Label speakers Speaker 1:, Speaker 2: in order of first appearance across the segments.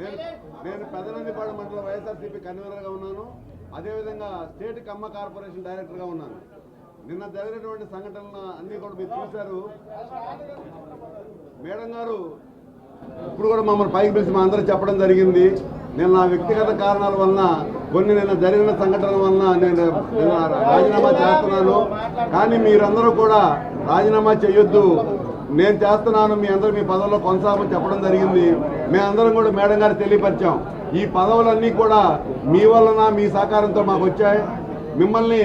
Speaker 1: నేను నేను పెదనందిపాడు మండల వైఎస్ఆర్సీపీ కన్వీనర్గా ఉన్నాను. అదేవిధంగా స్టేట్ కమ్మ కార్పొరేషన్ డైరెక్టర్గా ఉన్నాను. నిన్న జరిగినటువంటి సంఘటనలు అన్నీ కూడా మీరు చూశారు. మేడం గారు ఇప్పుడు కూడా మమ్మల్ని పైకి పిలిచి మా అందరూ చెప్పడం జరిగింది. నేను నా వ్యక్తిగత కారణాల వలన కొన్ని నిన్న జరిగిన సంఘటనల వలన నేను నిన్న రాజీనామా చేస్తున్నాను. కానీ మీరందరూ కూడా రాజీనామా చేయొద్దు. నేను చేస్తున్నాను మీ అందరూ మీ పదవుల్లో కొనసాగమని చెప్పడం జరిగింది. మేమందరం కూడా మేడం గారు తెలియపరిచాం. ఈ పదవులన్నీ కూడా మీ వలన మీ సహకారంతో మాకు వచ్చాయి. మిమ్మల్ని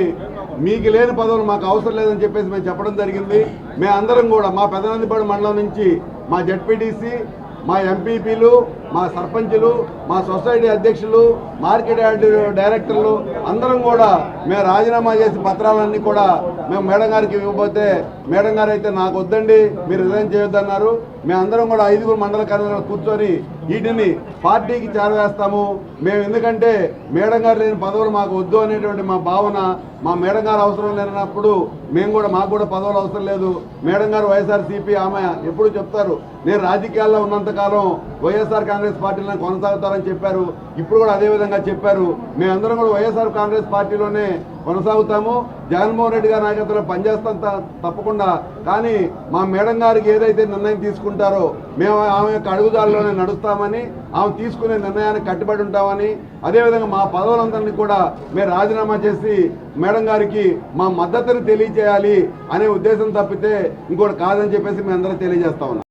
Speaker 1: మీకు లేని పదవులు మాకు అవసరం లేదని చెప్పేసి మేము చెప్పడం జరిగింది. మేమందరం కూడా మా పెదనందిపాడు మండలం నుంచి మా జడ్పీటీసీ మా ఎంపీపీలు మా సర్పంచులు మా సొసైటీ అధ్యక్షులు మార్కెట్ యార్డ్ డైరెక్టర్లు అందరం కూడా మేము రాజీనామా చేసి పత్రాలన్నీ కూడా మేము మేడం గారికి ఇవ్వబోతే మేడం గారు అయితే నాకు వద్దండి మీరు రిజైన్ చేయొద్దన్నారు. మేమందరం కూడా ఐదుగురు మండల కార్యాలయంలో కూర్చొని వీటిని పార్టీకి చేరవేస్తాము. మేము ఎందుకంటే మేడం గారు లేని పదవులు మాకు వద్దు అనేటువంటి మా భావన మా మేడం గారు అవసరం లేనప్పుడు మేము కూడా మాకు కూడా పదవులు అవసరం లేదు. మేడం గారు వైఎస్ఆర్ సిపి ఆమె ఎప్పుడు చెప్తారు నేను రాజకీయాల్లో ఉన్నంతకాలం వైఎస్ఆర్ కాంగ్రెస్ పార్టీలో కొనసాగుతారని చెప్పారు. ఇప్పుడు కూడా అదే విధంగా చెప్పారు. మేమందరం కూడా వైఎస్ఆర్ కాంగ్రెస్ పార్టీలోనే కొనసాగుతాము. జగన్మోహన్ రెడ్డి గారి నాయకత్వంలో పనిచేస్తాం తప్పకుండా. కానీ మా మేడం గారికి ఏదైతే నిర్ణయం తీసుకుంటారో మేము ఆమె యొక్క అడుగుదారిలోనే నడుస్తామని ఆమె తీసుకునే నిర్ణయానికి కట్టుబడి ఉంటామని అదేవిధంగా మా పదవులందరినీ కూడా మేము రాజీనామా చేసి మేడం గారికి మా మద్దతుని తెలియజేయాలి అనే ఉద్దేశం తప్పితే ఇంకోటి కాదని చెప్పేసి మేము అందరం తెలియజేస్తా ఉన్నాం.